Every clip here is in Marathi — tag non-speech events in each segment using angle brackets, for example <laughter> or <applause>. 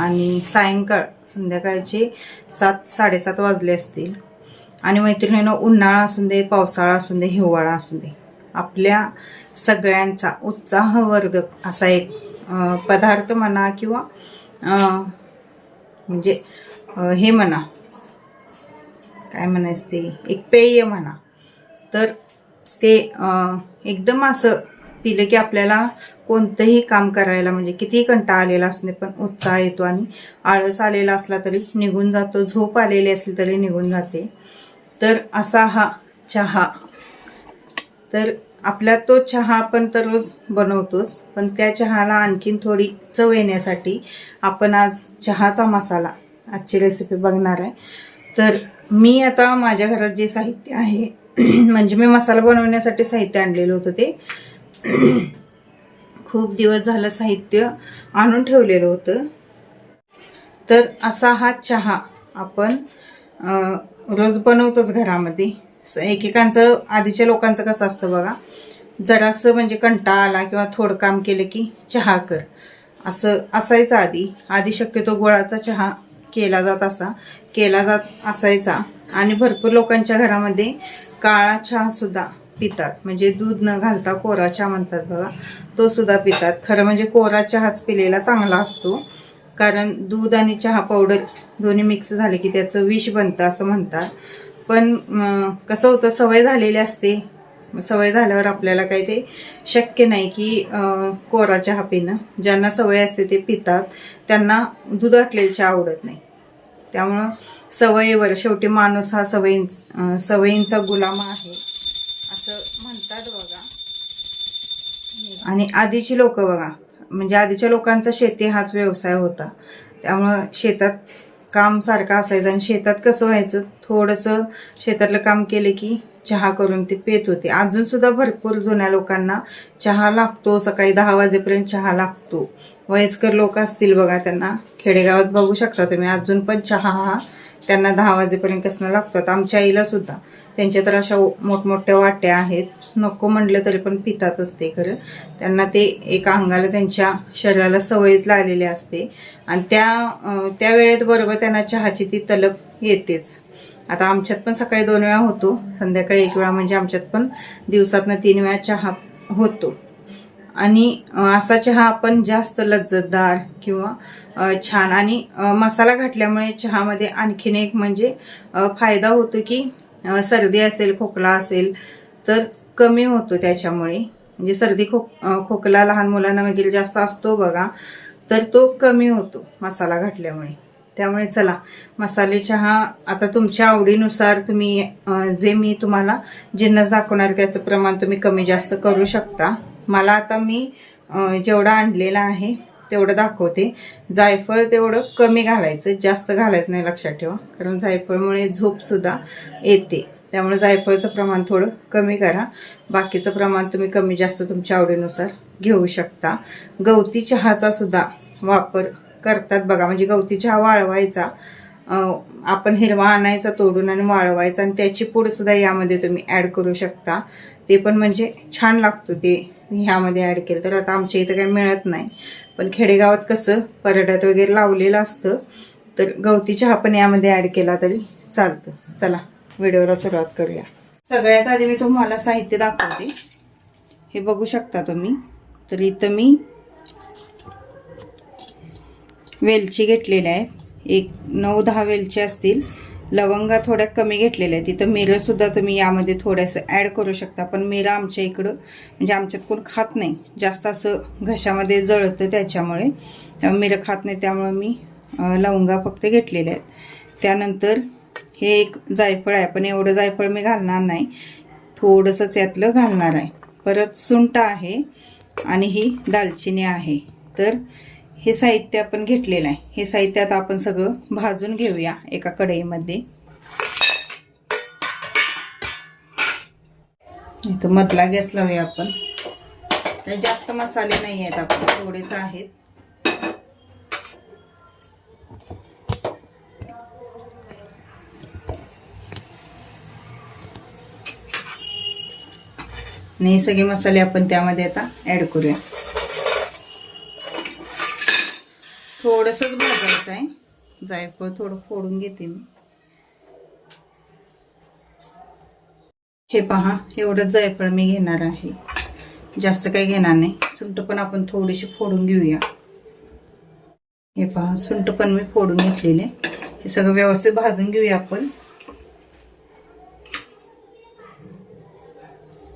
आणि सायंकाळ संध्याकाळचे सात साडेसात वाजले असतील. आणि मैत्रिणीनं उन्हाळा असू दे पावसाळा असू दे हिवाळा असू दे आपल्या सगळ्यांचा उत्साहवर्धक असा एक पदार्थ म्हणा किंवा म्हणजे हे म्हणा काय म्हणायचं ते एक पेय म्हणा. तर ते एकदम असं पिलं की आपल्याला कोणतंही काम करायला म्हणजे कितीही कंटा आलेला असणे पण उत्साह येतो आणि आळस आलेला असला तरी निघून जातो झोप आलेली असली तरी निघून जाते. तर असा हा चहा. तर आपला तो चहा आपण तर रोज बनवतोच पण त्या चहाला आणखीन थोडी चव येण्यासाठी आपण आज चहाचा मसाला आजची रेसिपी बघणार आहे. तर मी आता माझ्या घरात जे साहित्य आहे <clears throat> म्हणजे मी मसाला बनवण्यासाठी साहित्य आणलेलं होतं ते. खूप दिवस झालं साहित्य आणून ठेवलेलं होतं. तर असा हा चहा आपण रोज बनवतोच घरामध्ये. स- एकेकांचं आधीच्या लोकांचं कसं असतं बघा जरासं म्हणजे कंटाळा आला किंवा थोडं काम केलं की चहा कर. असं असायचं आधी. आधी शक्यतो गोळाचा चहा केला जात असा केला जात असायचा. आणि भरपूर लोकांच्या घरामध्ये काळा चहासुद्धा पितात. म्हणजे दूध न घालता कोरा चहा म्हणतात बघा तो सुद्धा पितात. खरं म्हणजे कोरा चहाच पिलेला चांगला असतो. कारण दूध आणि चहा पावडर दोन्ही मिक्स झाले की त्याचं विष बनतं असं म्हणतात. पण कसं होतं सवय झालेली असते. सवय झाल्यावर आपल्याला काही ते शक्य नाही की कोरा चहा पिणं. ज्यांना सवय असते ते पितात. त्यांना दूध आटलेली चहा आवडत नाही. त्यामुळं सवयीवर शेवटी माणूस हा सवयीं सवयींचा गुलाम आहे असं म्हणतात बघा आणि आधीची लोक बघा. म्हणजे आधीच्या लोकांचा शेती हाच व्यवसाय होता. त्यामुळं शेतात काम सारखं असायचं आणि शेतात कसं व्हायचं? थोडंसं शेतातलं काम केलं की चहा करून ते पेत होते. अजूनसुद्धा भरपूर जुन्या लोकांना चहा लागतो. सकाळी दहा वाजेपर्यंत चहा लागतो. वयस्कर लोक असतील बघा त्यांना. खेडेगावात बघू शकता तुम्ही. अजून पण चहा हा त्यांना दहा वाजेपर्यंत कसं लागतो? आता आमच्या आईला सुद्धा. त्यांच्या तर अशा मोठमोठ्या वाट्या आहेत. नको म्हटलं तरी पण पितात असते खरं. त्यांना ते एका अंगाला त्यांच्या शरीराला सवयच लागलेली असते. आणि त्या त्या वेळेत बरोबर त्यांना चहाची ती तलब येतेच. आता आमच्यात पण सकाळी दोन वेळा होतो. संध्याकाळी एक वेळा म्हणजे आमच्यात पण दिवसातनं तीन वेळा चहा होतो. आणि असा चहा आपण जास्त लज्जतदार किंवा छान आणि मसाला घातल्यामुळे चहामध्ये आणखीन एक म्हणजे फायदा होतो की सर्दी असेल खोकला असेल तर कमी होतो त्याच्यामुळे. म्हणजे सर्दी खोक खोकला लहान मुलांना वगैरे जास्त असतो बघा तर तो कमी होतो मसाला घातल्यामुळे. त्यामुळे चला मसाले चहा आता तुमच्या आवडीनुसार तुम्ही जे मी तुम्हाला जिन्नस दाखवणार त्याचं प्रमाण तुम्ही कमी जास्त करू शकता. मला आता मी जेवढा जेवढं आहे तेवढं दाखवते. जायफळ तेवढं कमी घालायचं जास्त घालायचं नाही लक्षात ठेवा. कारण जायफळमुळे झोपसुद्धा येते. त्यामुळे जायफळचं प्रमाण थोडं कमी करा. बाकीचं प्रमाण तुम्ही कमी जास्त तुमच्या आवडीनुसार घेऊ शकता. गवती चहाचा सुद्धा वापर करतात बघा. म्हणजे गवती चहा वाळवायचा आपण हिरवा आणायचा तोडून आणि वाळवायचा आणि त्याची पूडसुद्धा यामध्ये तुम्ही ॲड करू शकता. ते पण म्हणजे छान लागतं ते ह्यामध्ये ॲड केलं. तर आता आमच्या इथं काही मिळत नाही. पण खेडेगावात कसं पराठ्यात वगैरे लावलेलं असतं तर गवती चहा पण यामध्ये ॲड केला तरी चालतं. चला व्हिडिओला सुरुवात करूया. सगळ्यात आधी मी तुम्हाला साहित्य दाखवते. हे बघू शकता तुम्ही. तर इथं मी वेलची घेतलेल्या आहेत. एक नऊ दहा वेलची असतील. लवंगा थोड्या कमी घेतलेल्या आहेत. तिथं मिरंसुद्धा तुम्ही यामध्ये थोडंसं ॲड करू शकता. पण मिरं आमच्या इकडं म्हणजे आमच्यात कोण खात नाही. जास्त असं घशामध्ये जळतं त्याच्यामुळे. मिरं खात नाही त्यामुळे मी लवंगा फक्त घेतलेल्या आहेत. त्यानंतर हे एक जायफळ आहे. पण एवढं जायफळ मी घालणार नाही. थोडंसंच यातलं घालणार आहे. परत सुंट आहे आणि ही दालचिनी आहे. तर हे साहित्य आपण घेतलेलं आहे. हे साहित्य आता आपण सगळं भाजून घेऊया एका कढईमध्ये. इथं मधला गॅस लावूया आपण. काही जास्त मसाले नाही आहेत आपण थोडेच आहेत. आणि हे सगळे मसाले आपण त्यामध्ये आता ॲड करूया थोडंसं थोडंसंच भाजायचं आहे. जायफळ थोडं फोडून घेते मी. हे पहा एवढंच जायफळ मी घेणार आहे. जास्त काही घेणार नाही. सुंठ पण आपण थोडीशी फोडून घेऊया. हे पहा सुंठ पण मी फोडून घेतलेले. हे सगळं व्यवस्थित भाजून घेऊया आपण.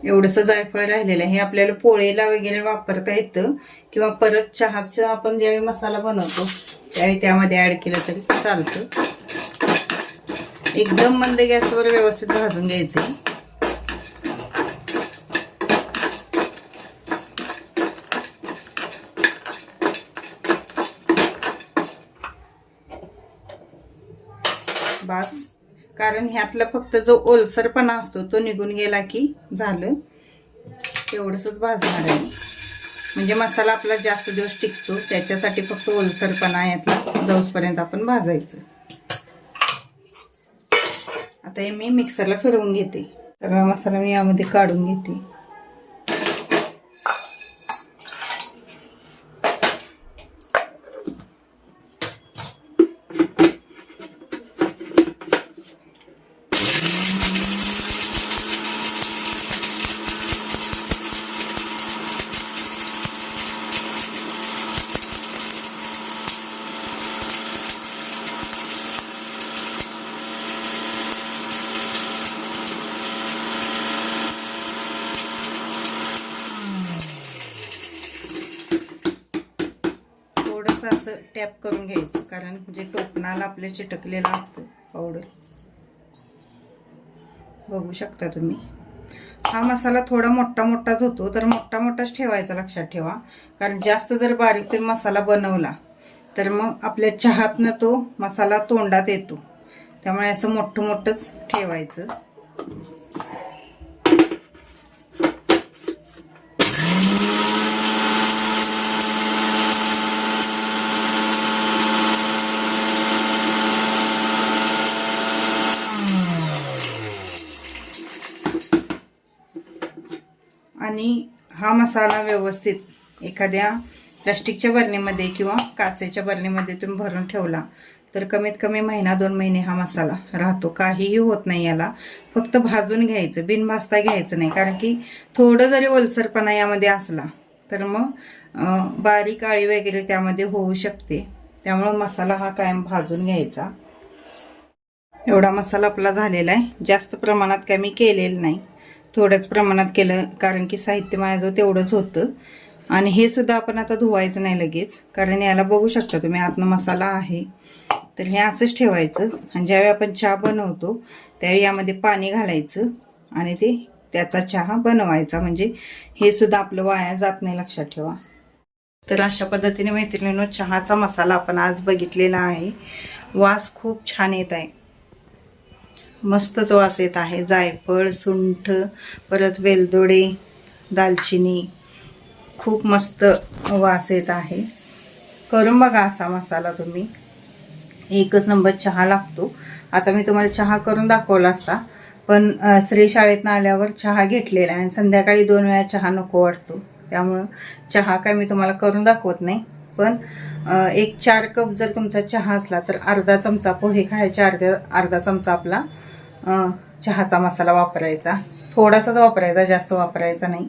एवढंसं जायफळ राहिलेलं आहे. हे आपल्याला पोळीला वगैरे वापरता येतं. किंवा परत चहाचा आपण ज्यावेळी मसाला बनवतो त्यावेळी त्यामध्ये ॲड केलं तरी चालतं. एकदम मंद गॅसवर व्यवस्थित भाजून घ्यायचं आहे. बास. कारण ह्यातला फक्त जो ओलसरपणा असतो तो निघून गेला की झालं. तेवढंच भाजणार आहे. म्हणजे मसाला आपला जास्त दिवस टिकतो त्याच्यासाठी फक्त ओलसरपणा यातला जाऊसपर्यंत आपण भाजायचं. आता हे मी मिक्सरला फिरवून घेते. सगळा मसाला मी यामध्ये काढून घेते थोडंसं असं टॅप करून घ्यायचं कारण जे टोपणाला आपल्या चिटकलेलं असतं पावडर बघू शकता तुम्ही. हा मसाला थोडा मोठा मोठाच होतो तर मोठा मोठाच ठेवायचा लक्षात ठेवा. कारण जास्त जर बारीक तुम्ही मसाला बनवला तर मग आपल्या चहातनं तो मसाला तोंडात येतो. त्यामुळे असं मोठं मोठंच ठेवायचं. आणि हा मसाला व्यवस्थित एखाद्या प्लॅस्टिकच्या बरणीमध्ये किंवा काचेच्या बरणीमध्ये तुम्ही भरून ठेवला तर कमीत कमी महिना दोन महिने हा मसाला राहतो. काहीही होत नाही याला. फक्त भाजून घ्यायचं बिन भाजता घ्यायचं नाही. कारण की थोडं जरी ओलसरपणा यामध्ये असला तर मग बारीक आळी वगैरे त्यामध्ये होऊ शकते. त्यामुळं मसाला हा कायम भाजून घ्यायचा. एवढा मसाला आपला झालेला आहे. जास्त प्रमाणात काय मी केलेलं नाही. थोड्याच प्रमाणात केलं कारण की साहित्य माझं तेवढंच होतं. आणि हे सुद्धा आपण आता धुवायचं नाही लगेच कारण याला बघू शकता तुम्ही आतनं मसाला आहे. तर हे असंच ठेवायचं. आणि ज्यावेळी आपण चहा बनवतो त्यावेळी यामध्ये पाणी घालायचं आणि ते त्याचा चहा बनवायचा. म्हणजे हे सुद्धा आपलं वाया जात नाही लक्षात ठेवा. तर अशा पद्धतीने मैत्रिणीनं चहाचा मसाला आपण आज बघितलेला आहे. वास खूप छान येत आहे. मस्तच वास येत आहे. जायफळ सुंठ परत वेलदोडे दालचिनी खूप मस्त वास येत आहे. करून बघा असा मसाला तुम्ही. एकच नंबर चहा लागतो. आता मी तुम्हाला चहा करून दाखवला असता पण अ, श्री शाळेतनं आल्यावर चहा घेतलेला आहे आणि संध्याकाळी दोन वेळा चहा नको वाटतो. त्यामुळं चहा काय मी तुम्हाला करून दाखवत नाही. पण एक चार कप जर तुमचा चहा असला तर अर्धा चमचा पोहे खायचे अर्धा अर्धा चमचा आपला चहाचा मसाला वापरायचा. थोडासाच वापरायचा जास्त वापरायचा नाही.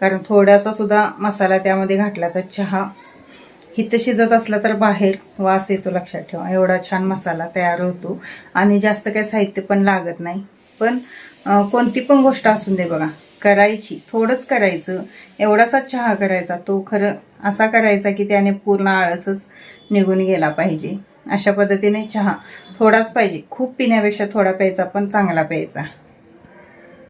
कारण थोडासा सुद्धा मसाला त्यामध्ये घातला तर चहा हिथं शिजत असला तर बाहेर वास येतो लक्षात ठेवा. एवढा छान मसाला तयार होतो. आणि जास्त काही साहित्य पण लागत नाही. पण कोणती पण गोष्ट असून दे बघा. करायची थोडंच करायचं. एवढासा चहा करायचा तो खरं असा करायचा की त्याने पूर्ण आळसच निघून गेला पाहिजे. अशा पद्धतीने चहा थोडाच पाहिजे. खूप पिण्यापेक्षा थोडा प्यायचा पण चांगला प्यायचा.